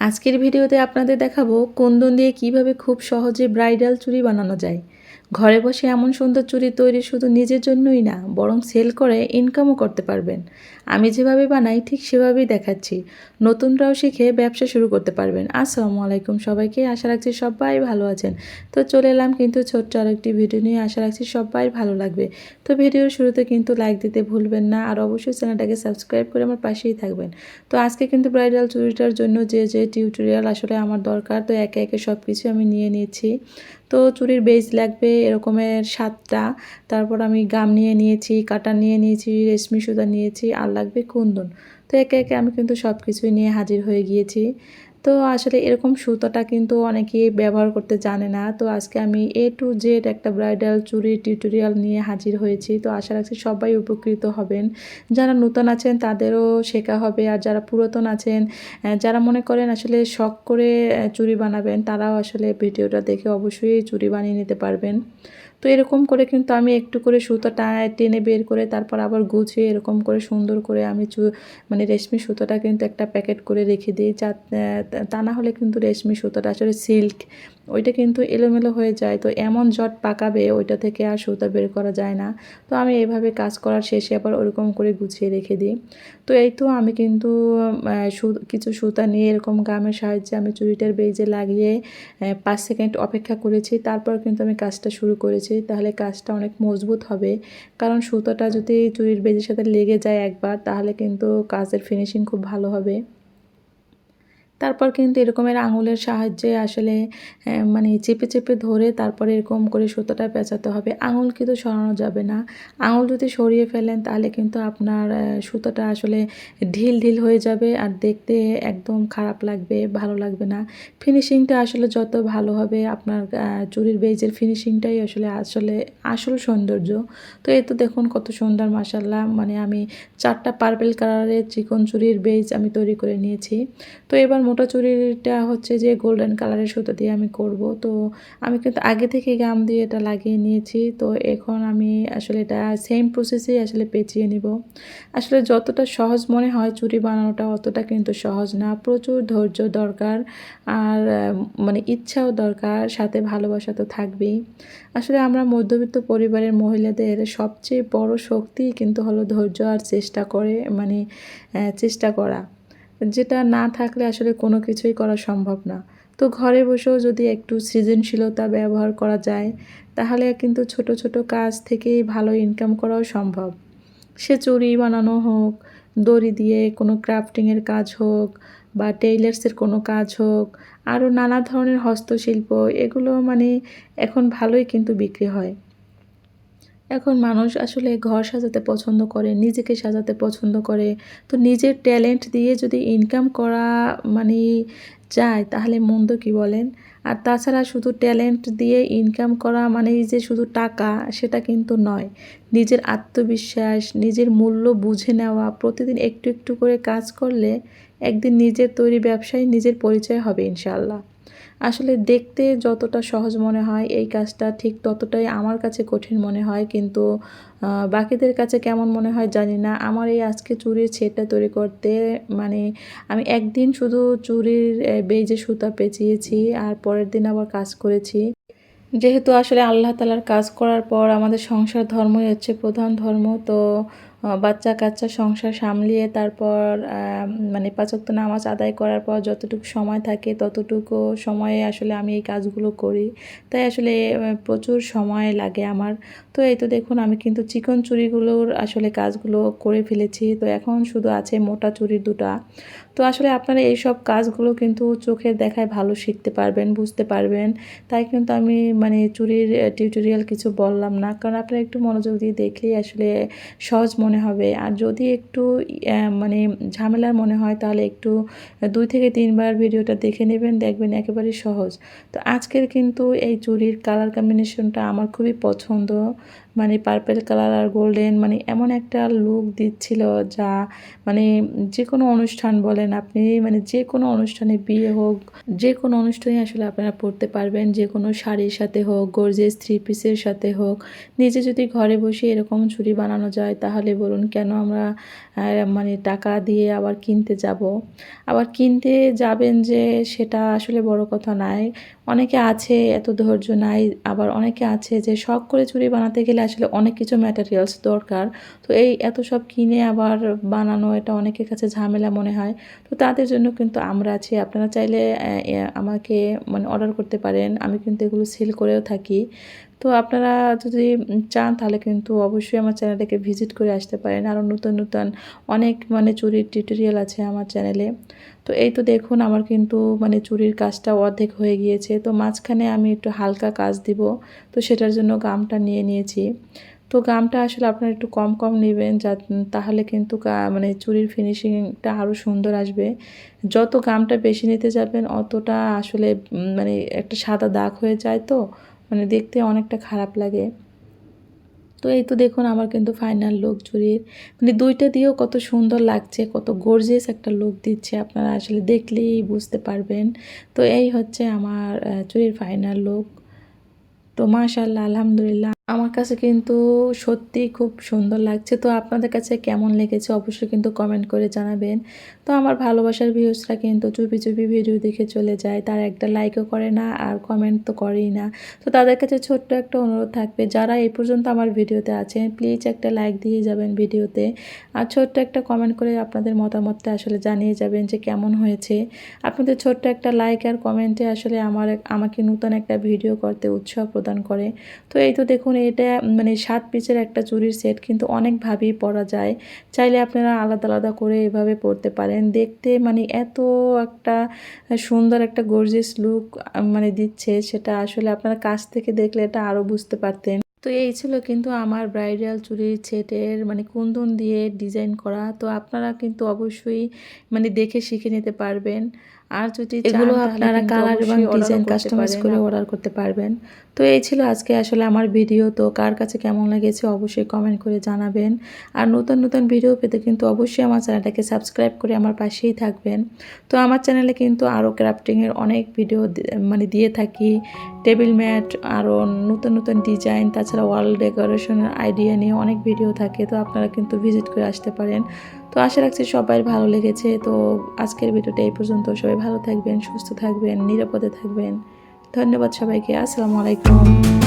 আজকের ভিডিওতে আপনাদের দেখাবো কুন্দন দিয়ে কীভাবে খুব সহজে ব্রাইডাল চুড়ি বানানো যায়। ঘরে বসে এমন সুন্দর চুড়ি তৈরি শুধু নিজের জন্যই না, বরং সেল করে ইনকামও করতে পারবেন। আমি যেভাবে বানাই, ঠিক সেভাবেই দেখাচ্ছি। নতুনরাও শিখে ব্যবসা শুরু করতে পারবেন। আসসালামু আলাইকুম সবাইকে। আশা রাখছি সবাই ভালো আছেন। তো চলে এলাম কিন্তু ছোট্ট আরেকটি ভিডিও নিয়ে। আশা রাখছি সবাই ভালো লাগবে। তো ভিডিওর শুরুতে কিন্তু লাইক দিতে ভুলবেন না। আর অবশ্যই চ্যানেলটাকে সাবস্ক্রাইব করে আমার পাশেই থাকবেন। তো আজকে কিন্তু ব্রাইডাল চুড়িটার জন্য যে যে টিউটোরিয়াল আসলে আমার দরকার, তো একে একে সব কিছু আমি নিয়ে নিয়েছি তো চুরির বেজ লাগবে এরকমের সাতটা তারপর আমি গাম নিয়ে নিয়েছি, কাটা নিয়ে নিয়েছি, রেশমি সুতা নিয়েছি, আর লাগবে কুন্দন। তো একে একে আমি কিন্তু সব কিছুই নিয়ে হাজির হয়ে গিয়েছি। তো আসলে এরকম সুতোটা কিন্তু অনেকেই ব্যবহার করতে জানে না। তো আজকে আমি এ টু জেড একটা ব্রাইডাল চুরি টিউটোরিয়াল নিয়ে হাজির হয়েছি। তো আশা রাখছি সবাই উপকৃত হবেন। যারা নতুন আছেন তাদেরও শেখা হবে। আর যারা পুরাতন আছেন যারা মনে করেন আসলে শখ করে চুরি বানাবেন, তারাও আসলে ভিডিওটা দেখে অবশ্যই চুরি বানিয়ে নিতে পারবেন। তো এরকম করে কিন্তু আমি একটু করে সুতোটা টেনে বের করে তারপর আবার গুছিয়ে এরকম করে সুন্দর করে আমি চু মানে রেশমি সুতোটা কিন্তু একটা প্যাকেট করে রেখে দিই। যা তা না হলে কিন্তু রেশমি সুতোটা, আসলে সিল্ক, ওইটা কিন্তু এলোমেলো হয়ে যায়। তো এমন জট পাকাবে ওইটা থেকে আর সুতা বের করা যায় না। তো আমি এভাবে কাজ করার শেষে আবার ওরকম করে গুছিয়ে রেখে দিই। তো এই তো আমি কিন্তু কিছু সুতা নিয়ে এরকম গামের সাহায্যে আমি চুড়িটার বেজে লাগিয়ে পাঁচ সেকেন্ড অপেক্ষা করেছি। তারপর কিন্তু আমি কাজটা শুরু করেছি। তাহলে কাজটা অনেক মজবুত হবে। কারণ সুতোটা যদি চুরির বেজির সাথে লেগে যায় একবার, তাহলে কিন্তু কাজের ফিনিশিং খুব ভালো হবে। তারপর কিন্তু এরকমের আঙুলের সাহায্যে আসলে মানে চেপে চেপে ধরে তারপরে এরকম করে সুতোটা পেঁচাতে হবে। আঙুল কিন্তু সরানো যাবে না। আঙুল যদি সরিয়ে ফেলেন তাহলে কিন্তু আপনার সুতোটা আসলে ঢিল ঢিল হয়ে যাবে আর দেখতে একদম খারাপ লাগবে, ভালো লাগবে না। ফিনিশিংটা আসলে যত ভালো হবে আপনার চুরির বেজের ফিনিশিংটাই আসলে আসলে আসল সৌন্দর্য। তো এই তো দেখুন কত সুন্দর মাসাল্লাহ মানে আমি চারটা পার্পেল কালারের চিকন চুরির বেজ আমি তৈরি করে নিয়েছি। তো এবার মোটা চুরিটা হচ্ছে যে গোল্ডেন কালারের সুতো দিয়ে আমি করব। তো আমি কিন্তু আগে থেকে গাম দিয়ে এটা লাগিয়ে নিয়েছি। তো এখন আমি আসলে এটা সেম প্রসেসেই আসলে পেঁচিয়ে নিব। আসলে যতটা সহজ মনে হয় চুরি বানানোটা অতটা কিন্তু সহজ না। প্রচুর ধৈর্য দরকার আর মানে ইচ্ছাও দরকার, সাথে ভালোবাসা তো থাকবেই। আসলে আমরা মধ্যবিত্ত পরিবারের মহিলাদের সবচেয়ে বড় শক্তি কিন্তু হলো ধৈর্য আর চেষ্টা করে মানে চেষ্টা করা। যেটা না থাকলে আসলে কোনো কিছুই করা সম্ভব না। তো ঘরে বসেও যদি একটু সৃজনশীলতা ব্যবহার করা যায়, তাহলে কিন্তু ছোট ছোট কাজ থেকেই ভালো ইনকাম করাও সম্ভব। সে চুড়ি বানানো হোক, দড়ি দিয়ে কোনো ক্রাফটিংয়ের কাজ হোক বা টেইলার্সের কোনো কাজ হোক, আরও নানা ধরনের হস্তশিল্প, এগুলো মানে এখন ভালোই কিন্তু বিক্রি হয়। এখন মানুষ আসলে ঘর সাজাতে পছন্দ করে, নিজেকে সাজাতে পছন্দ করে। তো নিজের ট্যালেন্ট দিয়ে যদি ইনকাম করা মানে যায়, তাহলে মন্দ কি বলেন? আর তাছাড়া শুধু ট্যালেন্ট দিয়ে ইনকাম করা মানে যে শুধু টাকা, সেটা কিন্তু নয়। নিজের আত্মবিশ্বাস, নিজের মূল্য বুঝে নেওয়া, প্রতিদিন একটু একটু করে কাজ করলে একদিন নিজের তৈরি ব্যবসায় নিজের পরিচয় হবে ইনশাল্লাহ আসলে দেখতে যতটা সহজ মনে হয় এই কাজটা ঠিক ততটাই আমার কাছে কঠিন মনে হয়, কিন্তু বাকিদের কাছে কেমন মনে হয় জানি না। আমার এই আজকে চুরির ছেটটা তৈরি করতে মানে আমি একদিন শুধু চুরির বেজে সুতা পেঁচিয়েছি আর পরের দিন আবার কাজ করেছি। যেহেতু আসলে আল্লাহ তালার কাজ করার পর আমাদের সংসার ধর্মই হচ্ছে প্রধান ধর্ম, তো বাচ্চা কাচ্চা সংসার সামলিয়ে তারপর মানে পাঁচক্ত নামাজ আদায় করার পর যতটুকু সময় থাকে ততটুকু সময়ে আসলে আমি এই কাজগুলো করি। তাই আসলে প্রচুর সময় লাগে আমার। তো এই তো দেখুন, আমি কিন্তু চিকন চুরিগুলোর আসলে কাজগুলো করে ফেলেছি। তো এখন শুধু আছে মোটা চুরির দুটা। তো আসলে আপনারা এই সব কাজগুলো কিন্তু চোখের দেখায় ভালো শিখতে পারবেন, বুঝতে পারবেন। তাই কিন্তু আমি মানে চুরির টিউটোরিয়াল কিছু বললাম না। কারণ আপনারা একটু মনোযোগ দিয়ে দেখলেই আসলে সহজ মনে হবে। আর যদি একটু মানে ঝামেলার মনে হয়, তাহলে একটু দুই থেকে তিনবার ভিডিওটা দেখে নেবেন, দেখবেন একেবারেই সহজ। তো আজকের কিন্তু এই চুরির কালার কম্বিনেশনটা আমার খুবই পছন্দ। মানে পার্পেল কালার আর গোল্ডেন মানে এমন একটা লুক দিচ্ছিল যা মানে যে কোনো অনুষ্ঠান বলেন, আপনি মানে যে কোনো অনুষ্ঠানে বিয়ে হোক যে কোনো অনুষ্ঠানে আসলে আপনারা পরতে পারবেন যে কোনো শাড়ির সাথে হোক গর্জেস থ্রি পিসের সাথে হোক, নিজে যদি ঘরে বসে এরকম চুড়ি বানানো যায়, তাহলে বলুন, কেন আমরা মানে টাকা দিয়ে আবার কিনতে যাব? আবার কিনতে যাবেন যে সেটা আসলে বড় কথা নয়। অনেকে আছে, এত ধৈর্য নাই, আবার অনেকে আছে যে শখ করে চুড়ি বানাতে গেলে আসলে অনেক কিছু ম্যাটেরিয়ালস দরকার। তো এই এত সব কিনে আবার বানানো, এটা অনেকের কাছে ঝামেলা মনে হয়। তো তাদের জন্য কিন্তু আমরা আছি। আপনারা চাইলে আমাকে মানে অর্ডার করতে পারেন। আমি কিন্তু এগুলো সেল করেও থাকি। তো আপনারা যদি চান, তাহলে কিন্তু অবশ্যই আমার চ্যানেলটাকে ভিজিট করে আসতে পারেন। আরও নতুন নতুন অনেক মানে চুরির টিউটোরিয়াল আছে আমার চ্যানেলে তো এই তো দেখুন আমার কিন্তু মানে চুরির কাজটা অর্ধেক হয়ে গিয়েছে, তো মাঝখানে আমি একটু হালকা কাজ দিব, তো সেটার জন্য গামটা নিয়ে নিয়েছি। তো গামটা আসলে আপনারা একটু কম কম নেবেন যা, তাহলে কিন্তু মানে চুরির ফিনিশিংটা আরও সুন্দর আসবে। যত গামটা বেশি নিতে যাবেন, অতটা আসলে মানে একটা সাদা দাগ হয়ে যায় তো মানে দেখতে অনেকটা খারাপ লাগে। তো এই তো দেখুন আমার কিন্তু ফাইনাল লুক চুরির। মানে দুইটা দিয়েও কত সুন্দর লাগছে, কত গর্জিয়াস একটা লুক দিচ্ছে। আপনারা আসলে দেখলেই বুঝতে পারবেন। তো এই হচ্ছে আমার চুরির ফাইনাল লুক তো মাশাল্লাহ আলহামদুলিল্লাহ। আমার কাছে কিন্তু সত্যি খুব সুন্দর লাগছে। তো আপনাদের কাছে কেমন লেগেছে অবশ্যই কিন্তু কমেন্ট করে জানাবেন। তো আমার ভালোবাসার ভিউসরা কিন্তু চুপি চুপি ভিডিও দেখে চলে যায়। তারা একটা লাইকও করে না, আর কমেন্ট তো করেই না। তো তাদের কাছে ছোট্ট একটা অনুরোধ থাকবে, যারা এই পর্যন্ত আমার ভিডিওতে আছেন প্লিজ একটা লাইক দিয়ে যাবেন ভিডিওতে আর ছোট্ট একটা কমেন্ট করে আপনাদের মতামতটা আসলে জানিয়ে যাবেন যে কেমন হয়েছে। আপনাদের ছোট্ট একটা লাইক আর কমেন্টে আসলে আমার আমাকে নতুন একটা ভিডিও করতে উৎসাহ প্রদান করে। তো এই তো দেখুন এটা মানে সাত পিসের একটা চুরির সেট কিন্তু অনেকভাবেই পরা যায়। চাইলে আপনারা আলাদা আলাদা করে এভাবে পরতে পারেন। দেখতে মানে এত একটা সুন্দর একটা গর্জিয়াস লুক মানে দিচ্ছে সেটা আসলে আপনারা কাছ থেকে দেখলে এটা আরও বুঝতে পারতেন। তো এই ছিল কিন্তু আমার ব্রাইডাল চুরির সেটের মানে কুন্দন দিয়ে ডিজাইন করা। তো আপনারা কিন্তু অবশ্যই মানে দেখে শিখে নিতে পারবেন। আর যদি এগুলো আপনারা কালার এবং ডিজাইন কাস্টমাইজ করে অর্ডার করতে পারবেন। তো এই ছিল আজকে আসলে আমার ভিডিও তো কার কাছে কেমন লেগেছে অবশ্যই কমেন্ট করে জানাবেন। আর নতুন নতুন ভিডিও পেতে কিন্তু অবশ্যই আমার চ্যানেলটাকে সাবস্ক্রাইব করে আমার পাশেই থাকবেন। তো আমার চ্যানেলে কিন্তু আরও ক্রাফটিংয়ের অনেক ভিডিও মানে দিয়ে থাকি। টেবিল ম্যাট আরও নতুন নতুন ডিজাইন তাছাড়া ওয়াল ডেকোরেশনের আইডিয়া নিয়ে অনেক ভিডিও থাকে। তো আপনারা কিন্তু ভিজিট করে আসতে পারেন। তো আশা রাখছি সবাই ভালো লেগেছে। তো আজকের ভিডিওটা এই পর্যন্ত। সবাই ভালো থাকবেন, সুস্থ থাকবেন, নিরাপদে থাকবেন। ধন্যবাদ সবাইকে। আসসালামু আলাইকুম।